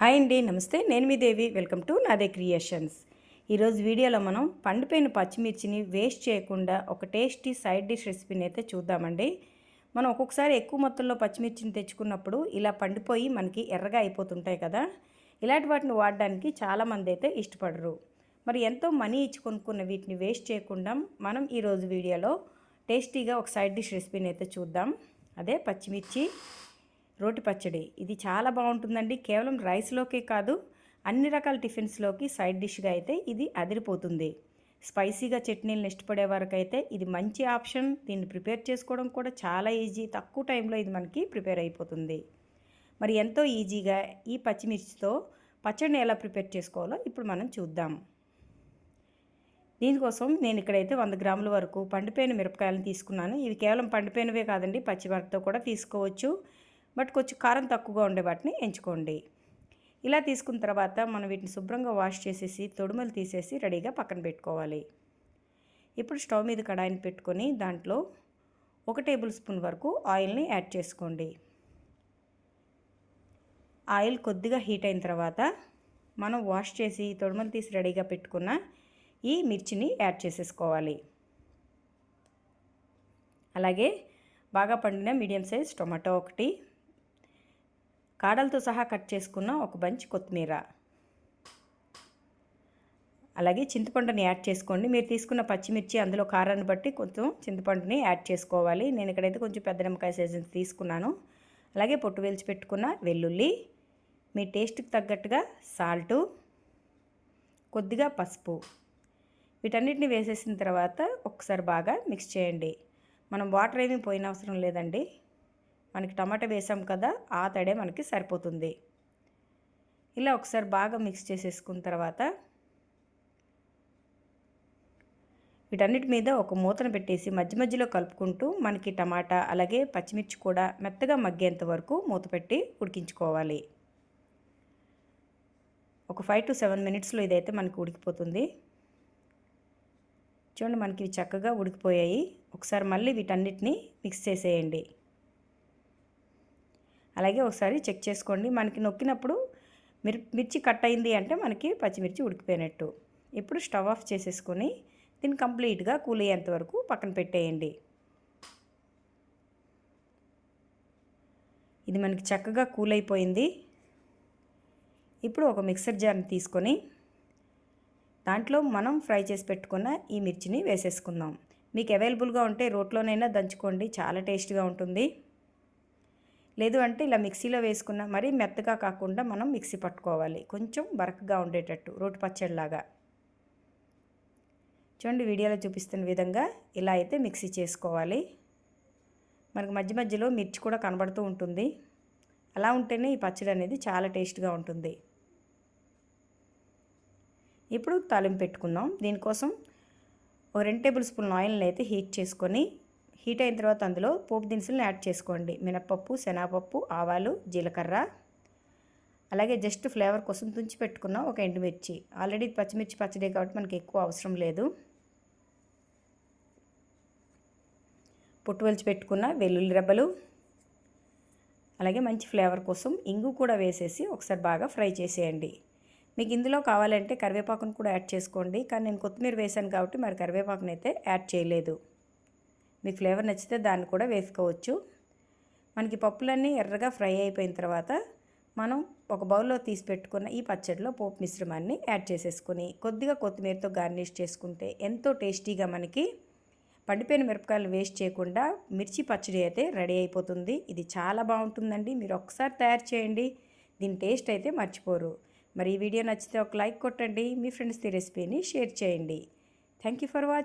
Hi అండి నమస్తే. నేను మీ Devi. Welcome to Naade creations. ఈరోజు వీడియోలో మనం పండిపోయిన పచ్చిమిర్చిని వేస్ట్ చేయకుండా ఒక టేస్టీ సైడ్ డిష్ రెసిపీని అయితే చూద్దామండి. మనం ఒక్కొక్కసారి ఎక్కువ మొత్తంలో పచ్చిమిర్చిని తెచ్చుకున్నప్పుడు ఇలా పండిపోయి మనకి ఎర్రగా అయిపోతుంటాయి కదా. ఇలాంటి వాటిని వాడడానికి చాలామంది అయితే ఇష్టపడరు. మరి ఎంతో మనీ ఇచ్చి కొనుక్కున్న వీటిని వేస్ట్ చేయకుండా మనం ఈరోజు వీడియోలో టేస్టీగా ఒక సైడ్ డిష్ రెసిపీని అయితే చూద్దాం. అదే పచ్చిమిర్చి రోటి పచ్చడి. ఇది చాలా బాగుంటుందండి. కేవలం రైస్లోకే కాదు అన్ని రకాల టిఫిన్స్లోకి సైడ్ డిష్గా అయితే ఇది అదిరిపోతుంది. స్పైసీగా చట్నీలను ఇష్టపడే వరకైతే ఇది మంచి ఆప్షన్. దీన్ని ప్రిపేర్ చేసుకోవడం కూడా చాలా ఈజీ. తక్కువ టైంలో ఇది మనకి ప్రిపేర్ అయిపోతుంది. మరి ఎంతో ఈజీగా ఈ పచ్చిమిర్చితో పచ్చడిని ఎలా ప్రిపేర్ చేసుకోవాలో ఇప్పుడు మనం చూద్దాం. దీనికోసం నేను ఇక్కడైతే వంద గ్రాముల వరకు పండిపోయిన మిరపకాయలను తీసుకున్నాను. ఇవి కేవలం పండిపోయినవే కాదండి పచ్చిమిరపతో కూడా తీసుకోవచ్చు. బట్ కొంచెం కారం తక్కువగా ఉండే వాటిని ఎంచుకోండి. ఇలా తీసుకున్న తర్వాత మనం వీటిని శుభ్రంగా వాష్ చేసేసి తొడుమలు తీసేసి రెడీగా పక్కన పెట్టుకోవాలి. ఇప్పుడు స్టవ్ మీద కడాయిని పెట్టుకొని దాంట్లో ఒక టేబుల్ స్పూన్ వరకు ఆయిల్ని యాడ్ చేసుకోండి. ఆయిల్ కొద్దిగా హీట్ అయిన తర్వాత మనం వాష్ చేసి తొడుమలు తీసి రెడీగా పెట్టుకున్న ఈ మిర్చిని యాడ్ చేసేసుకోవాలి. అలాగే బాగా పండిన మీడియం సైజ్ టొమాటో ఒకటి కాడలతో సహా కట్ చేసుకున్న ఒక బంచ్ కొత్తిమీర. అలాగే చింతపండుని యాడ్ చేసుకోండి. మీరు తీసుకున్న పచ్చిమిర్చి అందులో కారాన్ని బట్టి కొంచెం చింతపండుని యాడ్ చేసుకోవాలి. నేను ఇక్కడైతే కొంచెం పెద్ద నిమ్మకాయ సైజు తీసుకున్నాను. అలాగే పొట్టు వేల్చి పెట్టుకున్న వెల్లుల్లి మీ టేస్ట్కి తగ్గట్టుగా సాల్టు కొద్దిగా పసుపు. వీటన్నిటిని వేసేసిన తర్వాత ఒకసారి బాగా మిక్స్ చేయండి. మనం వాటర్ ఏమీ పోయిన అవసరం లేదండి. మనకి టమాటా వేసాం కదా ఆ తడే మనకి సరిపోతుంది. ఇలా ఒకసారి బాగా మిక్స్ చేసేసుకున్న తర్వాత వీటన్నిటి మీద ఒక మూతను పెట్టేసి మధ్య మధ్యలో కలుపుకుంటూ మనకి టమాటా అలాగే పచ్చిమిర్చి కూడా మెత్తగా మగ్గేంత వరకు మూత పెట్టి ఉడికించుకోవాలి. ఒక ఫైవ్ టు సెవెన్ మినిట్స్లో ఇదైతే మనకి ఉడికిపోతుంది. చూడండి మనకి చక్కగా ఉడికిపోయాయి. ఒకసారి మళ్ళీ వీటన్నిటిని మిక్స్ చేసేయండి. అలాగే ఒకసారి చెక్ చేసుకోండి. మనకి నొక్కినప్పుడు మిర్ మిర్చి కట్ అయింది అంటే మనకి పచ్చిమిర్చి ఉడికిపోయినట్టు. ఇప్పుడు స్టవ్ ఆఫ్ చేసేసుకొని దీన్ని కంప్లీట్గా కూల్ అయ్యేంత వరకు పక్కన పెట్టేయండి. ఇది మనకి చక్కగా కూల్ అయిపోయింది. ఇప్పుడు ఒక మిక్సర్ జార్ని తీసుకొని దాంట్లో మనం ఫ్రై చేసి పెట్టుకున్న ఈ మిర్చిని వేసేసుకుందాం. మీకు అవైలబుల్గా ఉంటే రోట్లోనైనా దంచుకోండి. చాలా టేస్ట్గా ఉంటుంది. లేదు అంటే ఇలా మిక్సీలో వేసుకున్న మరీ మెత్తగా కాకుండా మనం మిక్సీ పట్టుకోవాలి. కొంచెం బరకగా ఉండేటట్టు రోటి పచ్చడిలాగా. చూడండి వీడియోలో చూపిస్తున్న విధంగా ఇలా అయితే మిక్సీ చేసుకోవాలి. మనకు మధ్య మధ్యలో మిర్చి కూడా కనబడుతూ ఉంటుంది. అలా ఉంటేనే ఈ పచ్చడి అనేది చాలా టేస్ట్గా ఉంటుంది. ఇప్పుడు తాలింపు పెట్టుకుందాం. దీనికోసం ఒక రెండు టేబుల్ స్పూన్ ఆయిల్ని అయితే హీట్ చేసుకొని హీట్ అయిన తర్వాత అందులో పోపు దినుసులను యాడ్ చేసుకోండి. మినప్పప్పు శనగపప్పు ఆవాలు జీలకర్ర. అలాగే జస్ట్ ఫ్లేవర్ కోసం తుంచి పెట్టుకున్న ఒక ఎండుమిర్చి. ఆల్రెడీ పచ్చిమిర్చి పచ్చడి కాబట్టి మనకి ఎక్కువ అవసరం లేదు. పుట్టు వెలిచి పెట్టుకున్న వెల్లుల్లి రెబ్బలు. అలాగే మంచి ఫ్లేవర్ కోసం ఇంగు కూడా వేసేసి ఒకసారి బాగా ఫ్రై చేసేయండి. మీకు ఇందులో కావాలంటే కరివేపాకును కూడా యాడ్ చేసుకోండి. కానీ నేను కొత్తిమీర వేసాను కాబట్టి మరి కరివేపాకును అయితే యాడ్ చేయలేదు. మీకు ఫ్లేవర్ నచ్చితే దాన్ని కూడా వేసుకోవచ్చు. మనకి పప్పులన్నీ ఎర్రగా ఫ్రై అయిపోయిన తర్వాత మనం ఒక బౌల్లో తీసి పెట్టుకున్న ఈ పచ్చడిలో పోపు మిశ్రమాన్ని యాడ్ చేసేసుకొని కొద్దిగా కొత్తిమీరతో గార్నిష్ చేసుకుంటే ఎంతో టేస్టీగా మనకి పండిపోయిన మిరపకాయలు వేస్ట్ చేయకుండా మిర్చి పచ్చడి అయితే రెడీ అయిపోతుంది. ఇది చాలా బాగుంటుందండి. మీరు ఒకసారి తయారు చేయండి. దీని టేస్ట్ అయితే మర్చిపోరు. మరి ఈ వీడియో నచ్చితే ఒక లైక్ కొట్టండి. మీ ఫ్రెండ్స్ ఈ రెసిపీని షేర్ చేయండి. Thank you for watching